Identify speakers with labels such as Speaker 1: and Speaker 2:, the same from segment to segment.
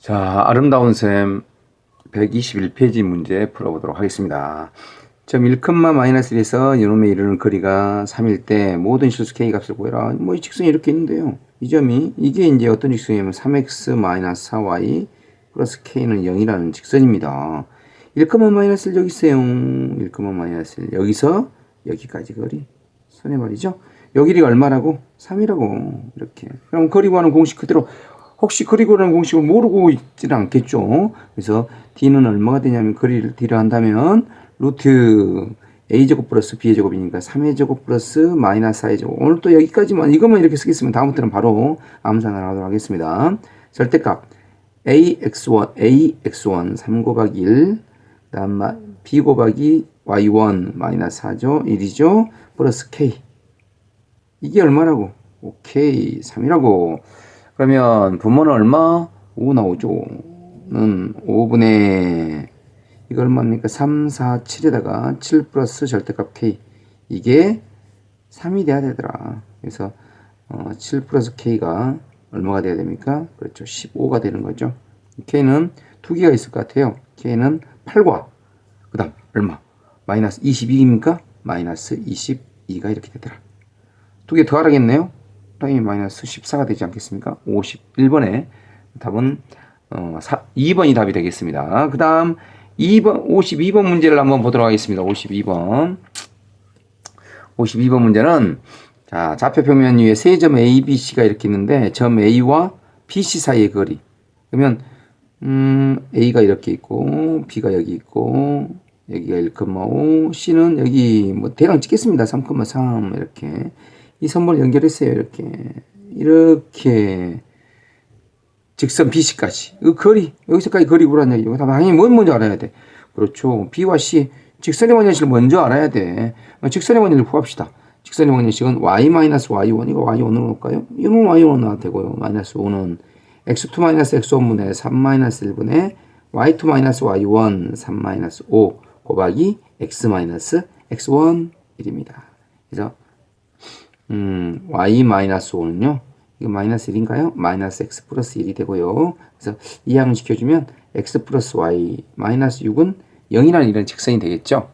Speaker 1: 자, 아름다운 셈 121페이지 문제 풀어보도록 하겠습니다. 점 1컴마 마이너스 1에서 이놈에 이르는 거리가 3일 때 모든 실수 k 값을 구해라. 뭐 이 직선이 이렇게 있는데요. 이 점이 이게 이제 어떤 직선이냐면 3x 마이너스 4y 플러스 k는 0이라는 직선입니다. 1컴마 마이너스 1 여기 있어요. 1컴마 마이너스 1 여기서 여기까지 거리. 손해 말이죠. 요 길이가 얼마라고? 3이라고. 이렇게. 그럼 거리 구하는 공식 그대로 혹시 구하는 공식을 모르고 있지는 않겠죠. 그래서 d는 얼마가 되냐면 거리를 d를 한다면 루트 a제곱 플러스 b제곱이니까 3의 제곱 플러스 마이너스 4의 제곱. 오늘 또 여기까지만 이것만 이렇게 쓰겠으면 다음부터는 바로 암산을 하도록 하겠습니다. 절대값 ax1 ax1 3 곱하기 1 그다음 b 곱하기 y1 마이너스 4죠. 1이죠. 플러스 k 이게 얼마라고? 오케이 3이라고 그러면 분모는 얼마? 5 나오죠 는 5분의 이거 얼마입니까? 3, 4, 7에다가 7 플러스 절대값 k 이게 3이 돼야 되더라 그래서 어, 7 플러스 k가 얼마가 돼야 됩니까? 그렇죠 15가 되는 거죠 k는 두 개가 있을 것 같아요 k는 8과 그 다음 얼마? 마이너스 22입니까? 마이너스 22가 이렇게 되더라 두 개 더하겠네요. 당연히 마이너스 14가 되지 않겠습니까? 51번에 답은 어, 4, 2번이 답이 되겠습니다. 그 다음 2번, 52번 문제를 한번 보도록 하겠습니다. 52번. 52번 문제는 자, 좌표 평면 위에 세 점 A, B, C가 이렇게 있는데 점 A와 BC 사이의 거리. 그러면 음, A가 이렇게 있고 B가 여기 있고 여기가 1,5, C는 여기 뭐 대강 찍겠습니다. 3,3 이렇게. 이 선물을 연결했어요. 이렇게. 이렇게. 직선 BC까지. 이 거리. 여기서까지 거리 구라는 얘기고. 당연히 뭘 먼저 알아야 돼. 그렇죠. B와 C. 직선의 원형식을 먼저 알아야 돼. 직선의 원형을 구합시다. 직선의 원형식은 y-y1. 이거 y1으로 놓을까요? 이건 y1 나와도 되고요. 마이너스 5는 x2-x1분의 3-1분의 y2-y1 3-5 곱하기 x-x1 1입니다. 그래서 음, y-5는요. 이거 마이너스 1인가요? 마이너스 x 플러스 1이 되고요. 그래서 이 항을 시켜주면 x 플러스 y 마이너스 6은 0이라는 이런 직선이 되겠죠.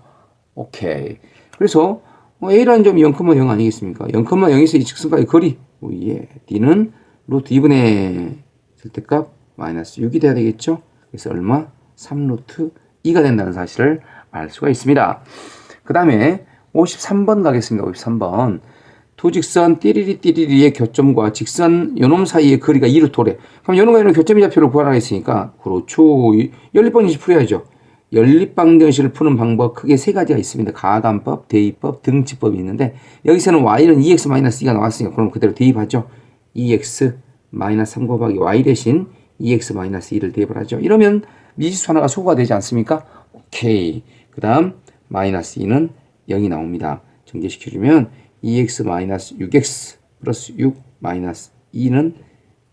Speaker 1: 오케이. 그래서 뭐 a라는 점이 0,0 아니겠습니까? 0,0에서 이 직선까지 거리. 오, 예. d는 루트 2분의 절대값 마이너스 6이 돼야 되겠죠. 그래서 얼마? 3 루트 2가 된다는 사실을 알 수가 있습니다. 그 다음에 53번 가겠습니다. 53번. 두 직선 띠리리 띠리리의 교점과 직선 요놈 사이의 거리가 2루 토래. 그럼 요놈과 요놈 교점의 좌표를 구하라 했으니까 그렇죠. 연립방정식 풀어야죠. 연립방정식을 푸는 방법 크게 세 가지가 있습니다. 가감법, 대입법, 등지법이 있는데 여기서는 y는 2x-2가 나왔으니까 그럼 그대로 대입하죠. 2x 3 곱하기 y 대신 2x-2를 대입을 하죠. 이러면 미지수 하나가 소거가 되지 않습니까? 오케이. 그 다음 마이너스 2는 0이 나옵니다. 정제시켜주면 2x-6x 플러스 6 마이너스 2는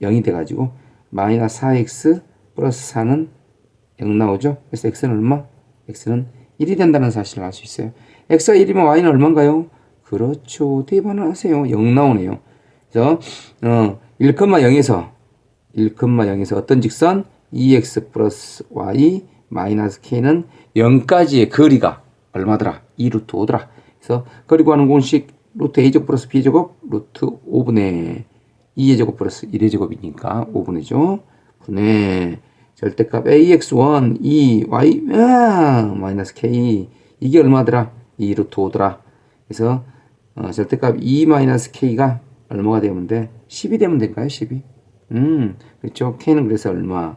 Speaker 1: 0이 돼가지고 마이너스 4x 플러스 4는 0 나오죠. 그래서 x는 얼마? x는 1이 된다는 사실을 알 수 있어요. x가 1이면 y는 얼마인가요? 그렇죠. 대입하나 하세요. 0 나오네요. 그래서 어, 1,0에서 1,0에서 어떤 직선? 2x 플러스 y 마이너스 k는 0까지의 거리가 얼마더라? 2루트 5더라. 그래서 거리 구하는 공식 루트 a제곱 플러스 b제곱 루트 5분의 2의 제곱 플러스 1의 제곱이니까 5분의죠. 분의 절대값 ax1 2 y 아, 마이너스 k 이게 얼마더라? 2 루트 5더라. 그래서 어, 절대값 2 마이너스 k가 얼마가 되면 돼? 10이 되면 될까요? 12? 음, 그렇죠. k는 그래서 얼마?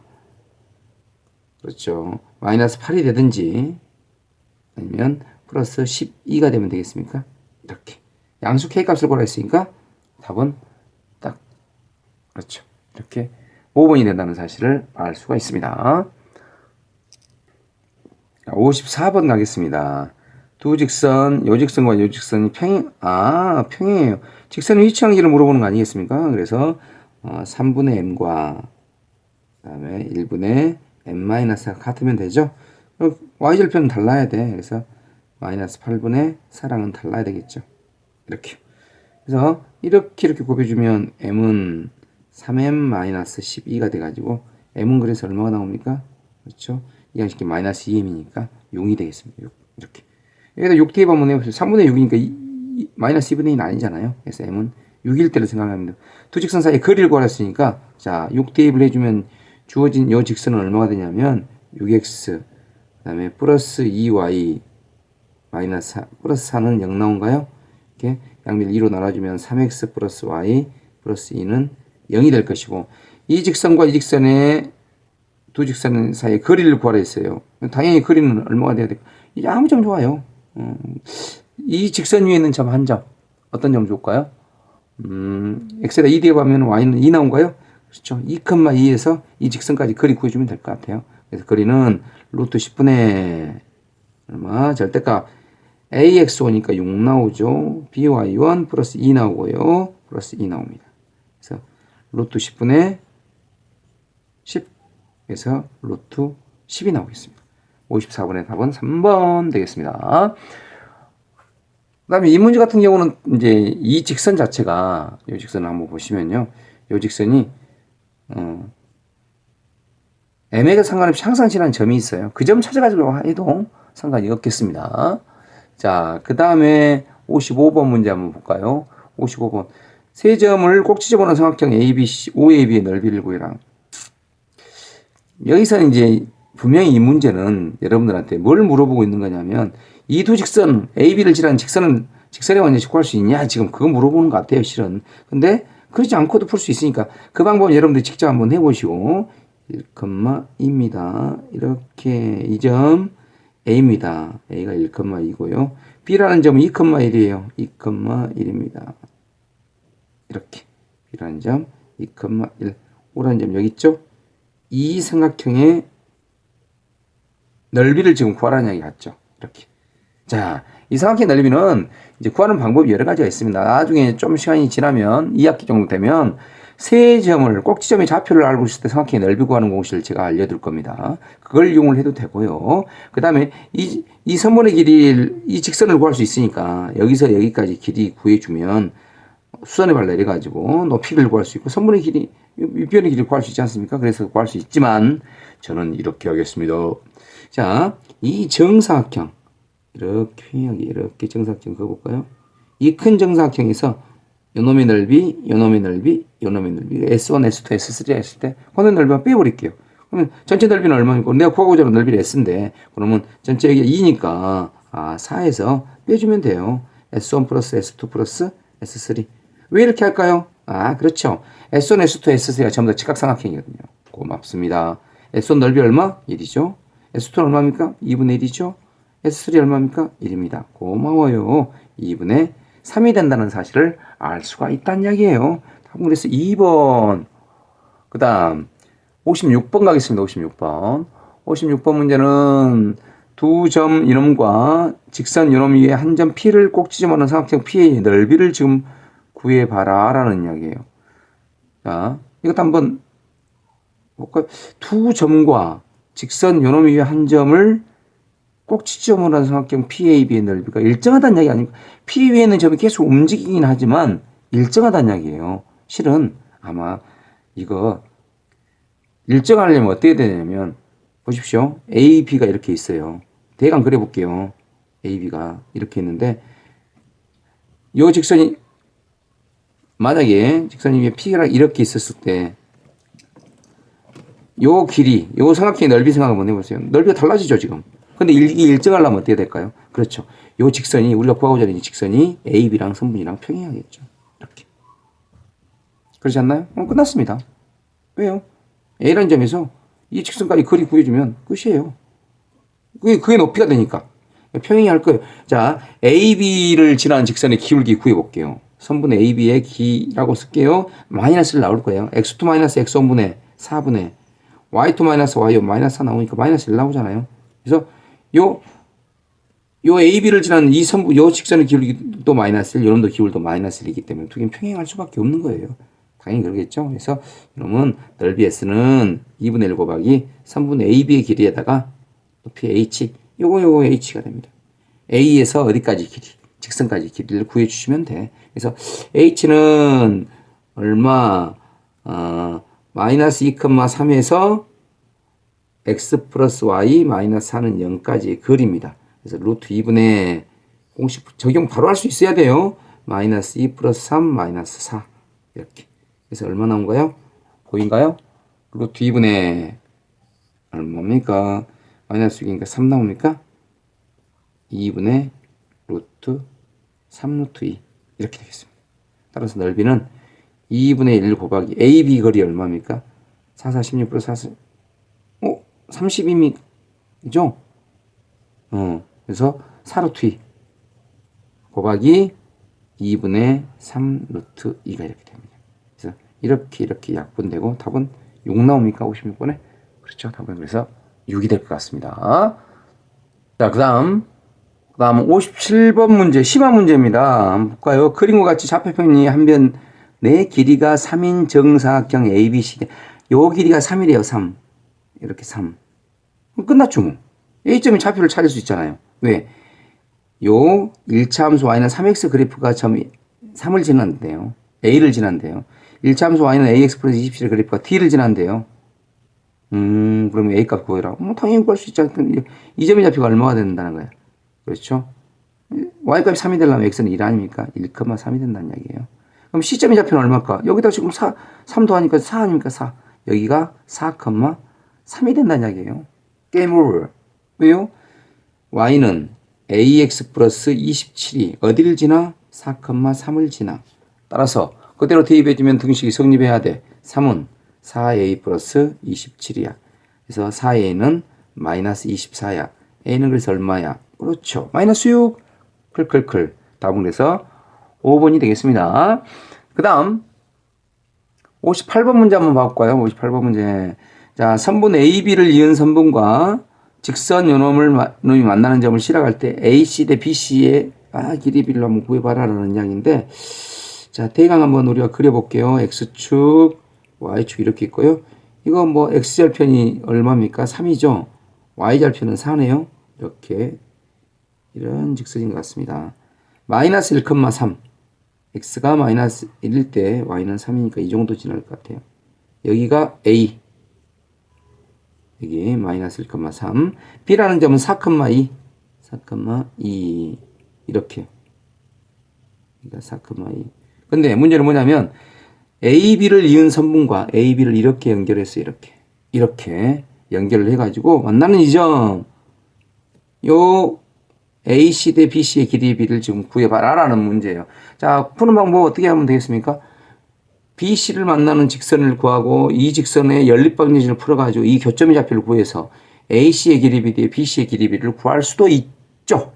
Speaker 1: 그렇죠. 마이너스 8이 되든지 아니면 플러스 12가 되면 되겠습니까? 이렇게. 양수 k 값을 구하라 했으니까 답은 딱 그렇죠. 이렇게 5번이 된다는 사실을 알 수가 있습니다. 54번 가겠습니다. 두 직선, 요 직선과 요 직선이 평행, 아, 평행이에요. 직선의 위치한기를 물어보는 거 아니겠습니까? 그래서 어, 3분의 m과 그 다음에 1분의 m-가 같으면 되죠. y절편은 달라야 돼. 그래서 마이너스 8분의 4랑은 달라야 되겠죠. 이렇게. 그래서 이렇게 이렇게 곱해주면 m은 3m-12가 돼가지고 m은 그래서 얼마가 나옵니까? 그렇죠? 이항식이 마이너스 2m이니까 6이 되겠습니다. 6. 이렇게. 여기다 6 대입하면 해보세요. 3분의 6이니까 마이너스 2분의 2는 아니잖아요. 그래서 m은 6일 때로 생각합니다. 두 직선 사이의 거리를 구하랬으니까 자, 6 대입을 해주면 주어진 요 직선은 얼마가 되냐면 6x 그 다음에 플러스 2y 마이너스 4, 플러스 4는 0 나온가요? 이렇게 양면을 2로 나눠주면 3x 플러스 y 플러스 2는 0이 될 것이고 이 직선과 이 직선의 두 직선 사이의 거리를 구하라 했어요. 당연히 거리는 얼마가 돼야 될까? 이게 아무 점 좋아요. 음, 이 직선 위에 있는 점 한 점. 어떤 점 좋을까요? 음, x에다 2 대입하면 y는 2 나온가요? 그렇죠. 2,2에서 이 직선까지 거리 구해주면 될 것 같아요. 그래서 거리는 루트 10분의 얼마? 절대값 ax 오니까 6 나오죠. by1 플러스 2 나오고요. 플러스 2 나옵니다. 그래서 루트 10분의 10 그래서 루트 10이 나오겠습니다. 54번의 답은 3번 되겠습니다. 그 다음에 이 문제 같은 경우는 이제 이 직선 자체가 이 직선을 한번 보시면요. 이 직선이 어, m에게 상관없이 항상 지나는 점이 있어요. 그 점 찾아가지고 해도 상관이 없겠습니다. 자, 그 다음에 55번 문제 한번 볼까요? 55번. 세 점을 꼭 지져보는 삼각형 ABC, OAB의 넓이를 구해라. 여기서는 이제 분명히 이 문제는 여러분들한테 뭘 물어보고 있는 거냐면 이 두 직선 AB를 지라는 직선은 직선에 완전히 구할 수 있냐 지금 그거 물어보는 것 같아요 실은 근데 그렇지 않고도 풀 수 있으니까 그 방법 여러분들 직접 한번 해보시고 1,2입니다 이렇게 이점 A입니다. A가 1,2고요. B라는 점은 2,1이에요. 2,1입니다. 이렇게. B라는 점 2,1 O라는 점 여기 있죠? 이 삼각형의 넓이를 지금 구하라는 이야기 같죠. 이렇게. 자, 이 삼각형의 넓이는 이제 구하는 방법이 여러 가지가 있습니다. 나중에 좀 시간이 지나면 2학기 정도 되면 세 점을 꼭지점의 좌표를 알고 있을 때 삼각형의 넓이 구하는 공식을 제가 알려드릴 겁니다. 그걸 이용을 해도 되고요. 그 다음에 이, 이 선분의 길이, 이 직선을 구할 수 있으니까 여기서 여기까지 길이 구해주면 수선의 발 내려가지고 높이를 구할 수 있고 선분의 길이, 위변의 길이 구할 수 있지 않습니까? 그래서 구할 수 있지만 저는 이렇게 하겠습니다. 자, 이 정사각형 이렇게 이렇게 정사각형 그어볼까요? 이 큰 정사각형에서 요놈의 넓이, 요놈의 넓이, 요놈의 넓이 S1, S2, S3 했을 때 그놈의 넓이만 빼버릴게요. 그러면 전체 넓이는 얼마니까 내가 구하고자 하는 넓이를 S인데 그러면 전체 여기 2니까 아 4에서 빼주면 돼요. S1 플러스 S2 플러스 S3 왜 이렇게 할까요? 아 그렇죠. S1, S2, S3가 전부 다 직각삼각형이거든요. 고맙습니다. S1 넓이 얼마? 1이죠. S2는 얼마입니까? 2분의 1이죠. S3 얼마입니까? 1입니다. 고마워요. 2분의 3이 된다는 사실을 알 수가 있다는 이야기예요. 그래서 2번. 그 다음 56번 가겠습니다. 56번. 56번 문제는 두 점 이놈과 직선 이놈 위에 한 점 P를 꼭 지점 하는 삼각형 P의 넓이를 지금 구해봐라 라는 이야기예요. 자, 이것도 한번 볼까요? 두 점과 직선 요놈 위에 한 점을 꼭 지점으로 하는 삼각형 PAB의 넓이가 일정하다는 이야기 아닙니까? P 위에 있는 점이 계속 움직이긴 하지만 일정하다는 이야기예요. 실은 아마 이거 일정하려면 어떻게 되냐면 보십시오. AB가 이렇게 있어요. 대강 그려볼게요. AB가 이렇게 있는데 요 직선이 만약에 직선이 P가 이렇게 있었을 때 요 길이, 요 삼각형의 넓이 생각 한번 해보세요. 넓이가 달라지죠, 지금. 근데 이게 일정하려면 어떻게 될까요? 그렇죠. 요 직선이, 우리가 구하고자 하는 이 직선이 AB랑 선분이랑 평행하겠죠. 이렇게. 그렇지 않나요? 어, 끝났습니다. 왜요? A라는 점에서 이 직선까지 거리 구해주면 끝이에요. 그게, 그게 높이가 되니까. 평행이 할 거예요. 자, AB를 지나는 직선의 기울기 구해볼게요. 선분의 AB의 기라고 쓸게요. 마이너스를 나올 거예요. X2 마이너스 X1분의 4분의 Y2 마이너스 Y 마이너스 4 나오니까 마이너스 1 나오잖아요. 그래서 요, 요 AB를 지나는 이 선부, 요 직선의 기울기도 마이너스 1, 요놈도 기울도 마이너스 1이기 때문에 두 개는 평행할 수밖에 없는 거예요. 당연히 그러겠죠. 그래서 이놈은 넓이 S는 2분의 1 곱하기 3분의 AB의 길이에다가 높이 H, 요거 요거 H가 됩니다. A에서 어디까지 길이, 직선까지 길이를 구해주시면 돼. 그래서 H는 얼마, 어, 마이너스 2,3에서 x 플러스 y 마이너스 4는 0까지의 거리입니다. 그래서 루트 2분의 공식 적용 바로 할 수 있어야 돼요. 마이너스 2 플러스 3 마이너스 4 이렇게. 그래서 얼마 나온가요? 보인가요? 루트 2분의 얼마입니까? 마이너스 6이니까 3 나옵니까? 2분의 루트 3 루트 2 이렇게 되겠습니다. 따라서 넓이는 2분의 1 곱하기 AB 거리 얼마입니까? 4, 4, 16 플러스 4, 4 어? 32미죠? 어, 그래서 4 루트 2 곱하기 2분의 3 루트 2가 이렇게 됩니다. 그래서 이렇게 이렇게 약분되고 답은 6 나옵니까? 56번에? 그렇죠. 답은 그래서 6이 될 것 같습니다. 자, 그 다음. 그 다음 57번 문제, 심화 문제입니다. 한번 볼까요? 그림과 같이 좌표평이 한 변, 내 길이가 3인 정사각형 ABC. 요 길이가 3이래요, 3. 이렇게 3. 그럼 끝났죠, 뭐. A점의 좌표를 찾을 수 있잖아요. 왜? 요 1차 함수 y는 3x 그래프가 점 3을 지난대요. a를 지난대요. 1차 함수 y는 ax 플러스 27의 그래프가 t를 지난대요. 음, 그러면 a 값 구해라. 뭐 당연히 구할 수 있지 않든 이 점의 좌표가 얼마가 된다는 거야. 그렇죠? y 값이 3이 되려면 x는 1 아닙니까? 1,3이 된다는 이야기예요. 그럼 c점의 좌표는 얼마일까? 여기다 지금 4, 3 더하니까 4 아닙니까? 4. 여기가 4,3이 된다는 이야기예요. 게임 오버. 왜요? y는 ax 플러스 27이 어디를 지나? 4,3을 지나. 따라서 그대로 대입해주면 등식이 성립해야 돼. 3은 4a 플러스 27이야. 그래서 4a는 마이너스 24야. a는 그래서 얼마야? 그렇죠. 마이너스 6. 클클클. 답은 그래서 5번이 되겠습니다. 그 다음 58번 문제 한번 봐볼까요? 58번 문제. 자, 선분 AB를 이은 선분과 직선 요놈을 마- 놈이 만나는 점을 실학할 때 AC 대 BC의 아, 길이 비를 한번 구해봐라라는 이야기인데 자, 대강 한번 우리가 그려볼게요. X축, Y축 이렇게 있고요. 이거 뭐 X절편이 얼마입니까? 3이죠. Y절편은 4네요. 이렇게 이런 직선인 것 같습니다. 마이너스 1,3 X가 마이너스 1일 때 Y는 3이니까 이 정도 지날 것 같아요. 여기가 A 여기 마이너스 1,3 B라는 점은 4,2 4,2 이렇게. 그러니까 4,2 근데 문제는 뭐냐면 AB를 이은 선분과 AB를 이렇게 연결했어요 이렇게. 이렇게 연결을 해가지고 만나는 이 점. 요 AC 대 BC의 길이비를 지금 구해봐라라는 문제예요. 자, 푸는 방법 어떻게 하면 되겠습니까? BC를 만나는 직선을 구하고 이 직선의 연립방정식을 풀어가지고 이 교점의 좌표를 구해서 AC의 길이비 대 BC의 길이비를 구할 수도 있죠.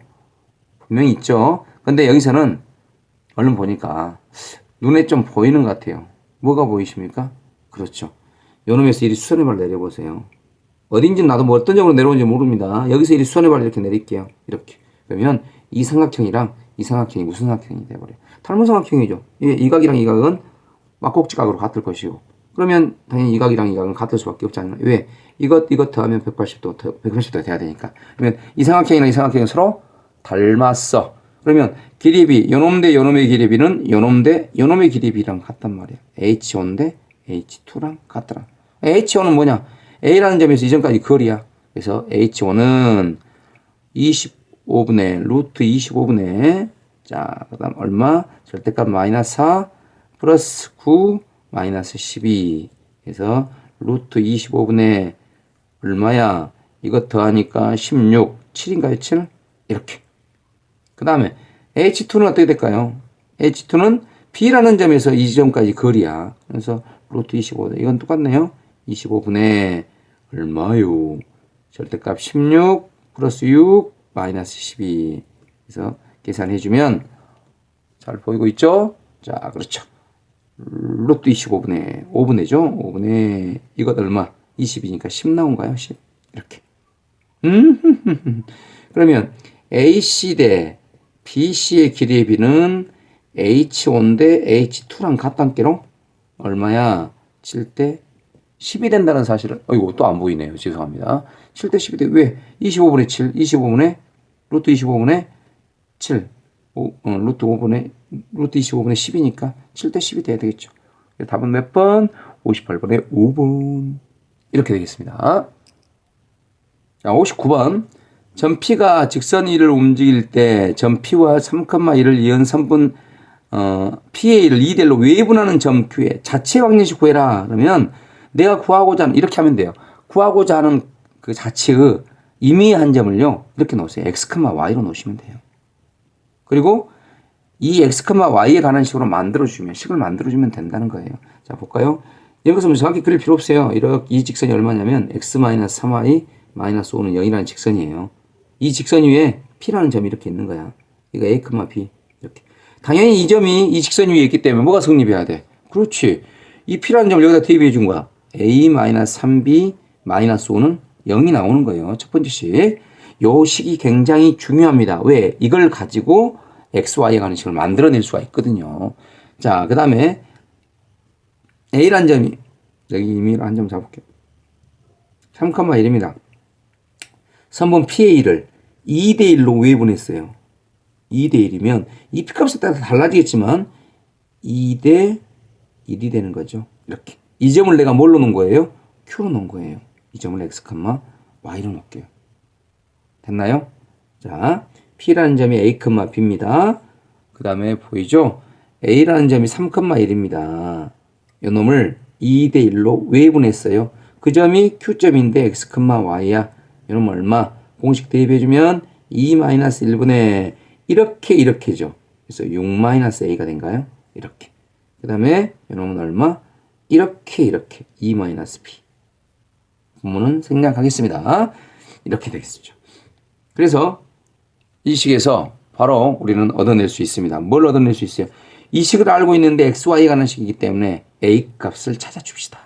Speaker 1: 분명히 있죠. 근데 여기서는 얼른 보니까 눈에 좀 보이는 것 같아요. 뭐가 보이십니까? 그렇죠. 요놈에서 이리 수선의 발 내려보세요. 어딘지 나도 뭐 어떤 점으로 내려오는지 모릅니다. 여기서 이리 수선의 발을 이렇게 내릴게요. 이렇게. 그러면 이 삼각형이랑 이 삼각형이 무슨 삼각형이 돼버려요? 탈모 삼각형이죠. 이, 이 각이랑 이 각은 막곡지각으로 같을 것이고. 그러면 당연히 이 각이랑 이 각은 같을 수밖에 없지 않나요? 왜? 이것, 이것 더하면 180도, 180도가 돼야 되니까. 그러면 이 삼각형이랑 이 삼각형은 서로 닮았어. 그러면 길이비, 요놈 대 요놈의 길이비는 요놈 대 요놈의 길이비랑 같단 말이야. H1 대 H2랑 같더라. H1은 뭐냐? A라는 점에서 이전까지 거리야. 그래서 H1은 25분의 루트 25분의 자, 그 다음 얼마? 절대값 마이너스 4 플러스 9 마이너스 12 그래서 루트 25분의 얼마야? 이것 더하니까 16 7인가요? 7? 이렇게 그 다음에 H2는 어떻게 될까요? H2는 B라는 점에서 이 지점까지 거리야. 그래서 루트 25. 이건 똑같네요. 25분의 얼마요? 절대값 16 플러스 6 마이너스 12. 그래서 계산해주면 잘 보이고 있죠? 자, 그렇죠. 루트 25분의 5분의죠? 5분의 이것 얼마? 20이니까 10 나온가요? 10. 이렇게. 음, 그러면 AC 대 BC의 길이의 비는 H1 대 H2랑 같단께로 얼마야? 7대 10이 된다는 사실을, 어이구, 또안 보이네요. 죄송합니다. 7대 10이 돼. 왜? 25분의 7, 25분의, 루트 25분의 7, 오, 어, 루트 5분의, 루트 25분의 10이니까 7대 10이 돼야 되겠죠. 답은 몇 번? 58번에 5번. 이렇게 되겠습니다. 자, 59번. 점 P가 직선 위를 움직일 때점 P와 3,1을 이은 선분 어, P의 1을 2대1로 외분하는 점 Q의 자체 방정식 구해라. 그러면 내가 구하고자 하는 이렇게 하면 돼요. 구하고자 하는 그 자체의 임의한 점을요. 이렇게 놓으세요. x, y로 놓으시면 돼요. 그리고 이 x, y에 관한 식으로 만들어주면 식을 만들어주면 된다는 거예요. 자 볼까요? 여기서 뭐 정확히 그릴 필요 없어요. 이렇게 이 직선이 얼마냐면 x 3y 5는 0이라는 직선이에요. 이 직선 위에 p라는 점이 이렇게 있는 거야. 이거 a, b 이렇게. 당연히 이 점이 이 직선 위에 있기 때문에 뭐가 성립해야 돼? 그렇지. 이 p라는 점을 여기다 대입해 준 거야. a-3b 5는 0이 나오는 거예요. 첫 번째 식. 요 식이 굉장히 중요합니다. 왜? 이걸 가지고 x, y에 관한 식을 만들어낼 수가 있거든요. 자, 그 다음에 a라는 점이 여기 임의로 한 점 잡을게요. 3,1입니다. 선분 1을 2대1로 외분했어요. 2대1이면 이 P값에 따라 달라지겠지만 2대 1이 되는 거죠. 이렇게. 이 점을 내가 뭘로 놓은 거예요? Q로 놓은 거예요. 이 점을 X, Y로 놓을게요. 됐나요? 자, P라는 점이 A, B입니다. 그 다음에 보이죠? A라는 점이 3,1입니다. 이 놈을 2대 1로 외분했어요. 그 점이 Q점인데 X, Y야. 이놈 얼마? 공식 대입해주면 2-1분의 이렇게 이렇게죠. 그래서 6-a가 된가요? 이렇게. 그 다음에 이놈은 얼마? 이렇게 이렇게 2-b. 부문은 생략하겠습니다. 이렇게 되겠죠. 그래서 이 식에서 바로 우리는 얻어낼 수 있습니다. 뭘 얻어낼 수 있어요? 이 식을 알고 있는데 x, y 가는 식이기 때문에 a 값을 찾아줍시다.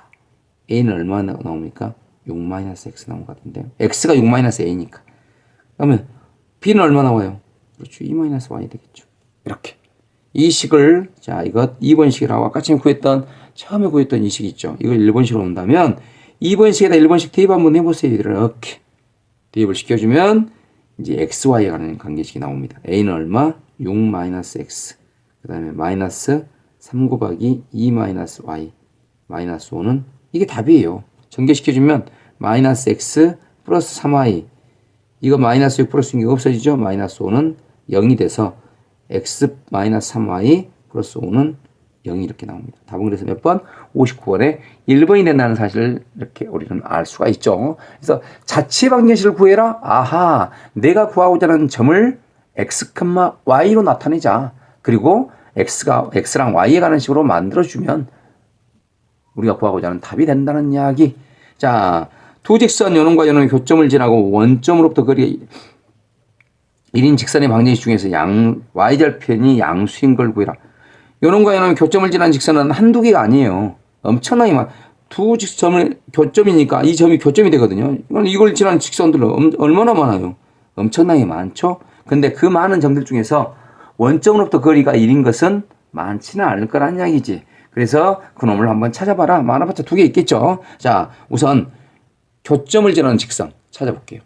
Speaker 1: a는 얼마나 나옵니까? 6-x 나온 것 같은데요. x가 6-a니까. 그러면 b는 얼마 나와요? 그렇죠. 2-y 되겠죠. 이렇게. 이 식을 자 이것 2번 식이라고 아까 처음 구했던 처음에 구했던 이 식 있죠. 이걸 1번 식으로 온다면 2번 식에다 1번 식 대입 한번 해보세요. 이렇게 대입을 시켜주면 이제 x, y에 관한 관계식이 나옵니다. a는 얼마? 6-x 그 다음에 마이너스 3 곱하기 2-y 마이너스 5는 이게 답이에요. 전개시켜주면 마이너스 x 플러스 3y 이거 마이너스 6 플러스 6이 없어지죠? 마이너스 5는 0이 돼서 x 마이너스 3y 플러스 5는 0이 이렇게 나옵니다. 답은 그래서 몇 번? 59번에 1번이 된다는 사실을 이렇게 우리는 알 수가 있죠. 그래서 자체 방정식을 구해라. 아하, 내가 구하고자 하는 점을 x, y로 나타내자. 그리고 x가 x랑 y에 가는 식으로 만들어 주면 우리가 구하고자 하는 답이 된다는 이야기. 자, 두 직선 연원과 연원의 교점을 지나고 원점으로부터 거리 1인 직선의 방정식 중에서 양 y절편이 양수인 걸 구해라. 연원과 연원의 교점을 지난 직선은 한두 개가 아니에요. 엄청나게 많. 두 직선을 교점이니까 이 점이 교점이 되거든요. 이건 이걸 지난 직선들은 얼마나 많아요? 엄청나게 많죠. 근데 그 많은 점들 중에서 원점으로부터 거리가 1인 것은 많지는 않을 거란 이야기지. 그래서 그놈을 한번 찾아봐라. 많아봤자 두 개 있겠죠. 자, 우선 교점을 지나는 직선 찾아볼게요.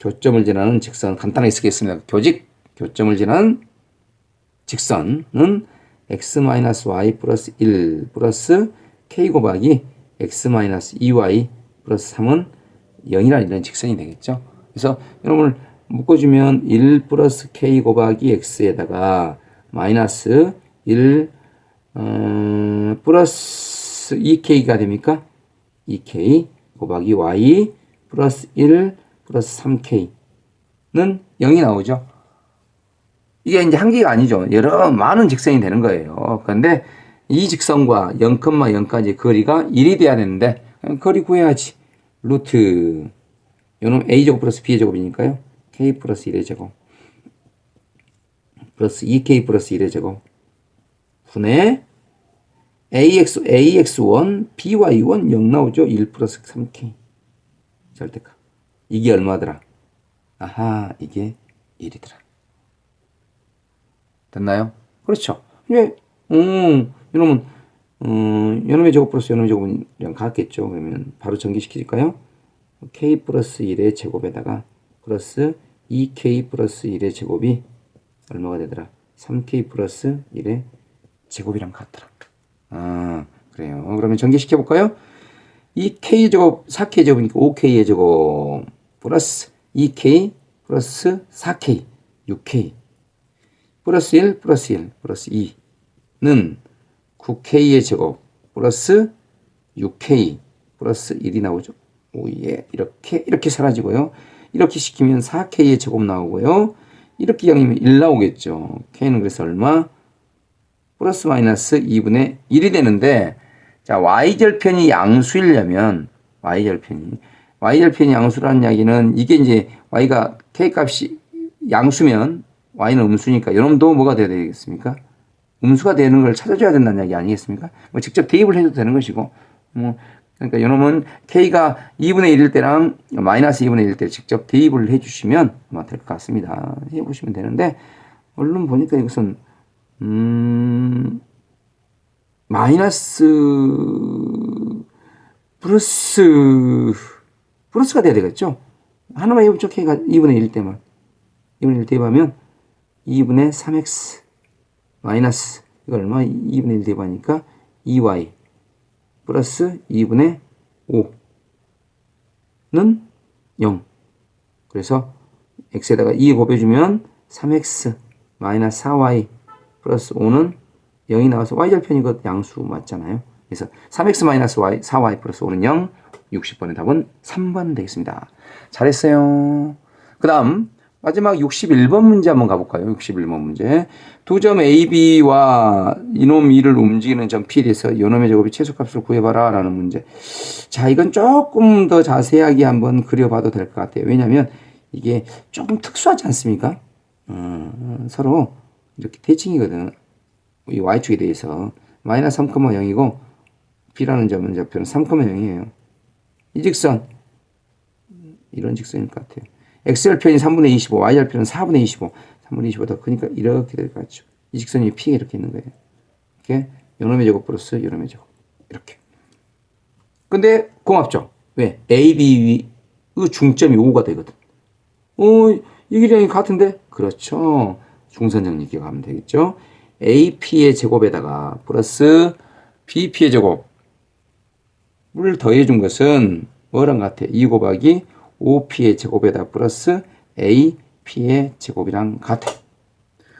Speaker 1: 교점을 지나는 직선 간단하게 쓰겠습니다. 교직 교점을 지나는 직선은 x-y 플러스 1 플러스 k 곱하기 x-2y 플러스 3은 0이라는 이런 직선이 되겠죠. 그래서 여러분을 묶어주면 1 플러스 k 곱하기 x에다가 마이너스 1 어, 플러스 2k가 됩니까? 2k 곱하기 y 플러스 1 플러스 3k는 0이 나오죠. 이게 이제 한 개가 아니죠. 여러 많은 직선이 되는 거예요. 그런데 이 직선과 0,0까지 거리가 1이 돼야 되는데 거리 구해야지. 루트 요놈 a제곱 플러스 b제곱이니까요. k 플러스 1의 제곱 플러스 2k 플러스 1의 제곱 분의 ax, ax1, by1 0 나오죠? 1 플러스 3k. 절대값. 이게 얼마더라? 아하, 이게 1이더라. 됐나요? 그렇죠. 예, 음, 이놈은, 음, 요놈의 제곱 플러스 요놈의 제곱이랑 같겠죠. 그러면 바로 전개시킬까요? k 플러스 1의 제곱에다가 플러스 2k 플러스 1의 제곱이 얼마가 되더라? 3k 플러스 1의 제곱이랑 같더라. 아, 그래요. 그러면 전개시켜 볼까요? 이 k 제곱 4k 제곱이니까 5k의 제곱 플러스 2k 플러스 4k 6k 플러스 1 플러스 1 플러스 2는 9k의 제곱 플러스 6k 플러스 1이 나오죠. 오예 이렇게 이렇게 사라지고요. 이렇게 시키면 4k의 제곱 나오고요. 이렇게 양이면 1 나오겠죠. k는 그래서 얼마? 플러스 마이너스 2분의 1이 되는데 자 y절편이 양수이려면 y절편이 y절편이 양수라는 이야기는 이게 이제 y가 k 값이 양수면 y는 음수니까 이놈도 뭐가 돼야 되겠습니까? 음수가 되는 걸 찾아줘야 된다는 이야기 아니겠습니까? 뭐 직접 대입을 해도 되는 것이고 뭐 그러니까 이놈은 k가 2분의 1일 때랑 마이너스 2분의 1일 때 직접 대입을 해주시면 아마 될 것 같습니다. 해보시면 되는데 얼른 보니까 이것은 음 마이너스 플러스 플러스가 돼야 되겠죠? 하나만 해보죠. k가 2분의 1일 때만 2분의 1 대입하면 2분의 3x 마이너스 이거 얼마? 2분의 1 대입하니까 2y 플러스 2분의 5는 0 그래서 x에다가 2 곱해주면 3x 마이너스 4y 플러스 5는 0이 나와서 y절편이 그 양수 맞잖아요. 그래서 3x 마이너스 y 4y 플러스 5는 0 60번의 답은 3번 되겠습니다. 잘했어요. 그 다음 마지막 61번 문제 한번 가볼까요? 61번 문제. 두 점 A, B와 이놈 2를 움직이는 점 P에 대해서 이놈의 제곱의 최소값을 구해봐라 라는 문제. 자, 이건 조금 더 자세하게 한번 그려봐도 될 것 같아요. 왜냐하면 이게 조금 특수하지 않습니까? 어, 서로 이렇게 대칭이거든. 이 Y축에 대해서. 마이너스 3,0이고 B라는 점은 좌표는 3,0이에요. 이 직선. 이런 직선일 것 같아요. X절편이 3분의 25, y절편은 4분의 25, 3분의 25더 크니까 이렇게 될 것 같죠. 이 직선이 P가 이렇게 있는 거예요. 이렇게 요놈의 제곱 플러스 요놈의 제곱 이렇게. 근데 고맙죠. 왜? A, B의 중점이 5가 되거든. 어, 이 길이랑 같은데? 그렇죠. 중선 정리 기억하면 되겠죠. AP의 제곱에다가 플러스 BP의 제곱 을 더해준 것은 뭐랑 같아? 2 곱하기 5p의 제곱에다 플러스 ap의 제곱이랑 같아.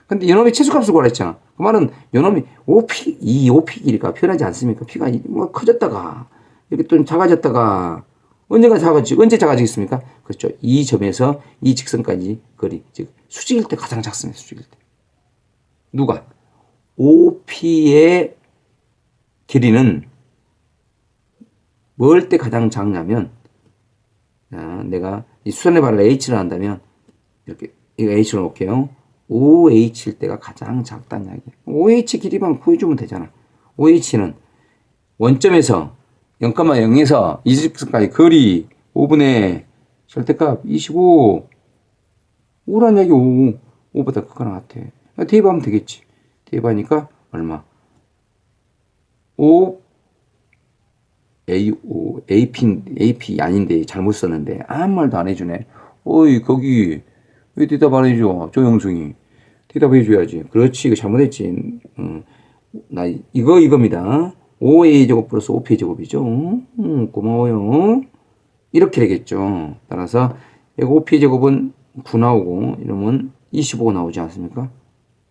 Speaker 1: 근데 요놈이 최소값을 구하라 했잖아. 그 말은 요놈이 5p, 이 5p 길이가 변하지 않습니까? p가 뭐 커졌다가 이렇게 또 작아졌다가 언제가 작아지 언제 작아지겠습니까? 그렇죠. 이 점에서 이 직선까지 거리 즉 수직일 때 가장 작습니다. 수직일 때. 누가 5p의 길이는 뭘 때 가장 작냐면 자, 내가 이 수선의 발을 H를 한다면 이렇게 이거 H로 놓을게요. OH일 때가 가장 작다는 이야기예요. OH 길이만 구해주면 되잖아. OH는 원점에서 0,0에서 이직선까지 거리 5분의 절대값 25 5란 얘기 5 5보다 크거나 같아. 대입하면 되겠지. 대입하니까 얼마? 5 AO, AP, AP 아닌데 잘못 썼는데 아무 말도 안 해주네. 어이 거기 왜 대답 안 해줘? 조영승이 대답해 줘야지. 그렇지 이거 잘못했지. 음, 나 이거 이겁니다. 5A 제곱 플러스 5P 제곱이죠. 음, 고마워요. 이렇게 되겠죠. 따라서 이거 5P 제곱은 9 나오고 이러면 25 나오지 않습니까?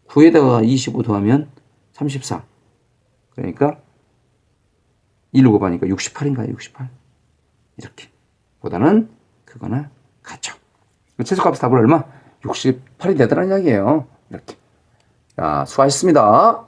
Speaker 1: 9에다가 25 더하면 34. 그러니까 1로 곱하니까 68인가요? 68. 이렇게. 보다는 그거나 같죠. 최소값 답은 얼마? 68이 되더라는 이야기예요. 이렇게. 자, 수고하셨습니다.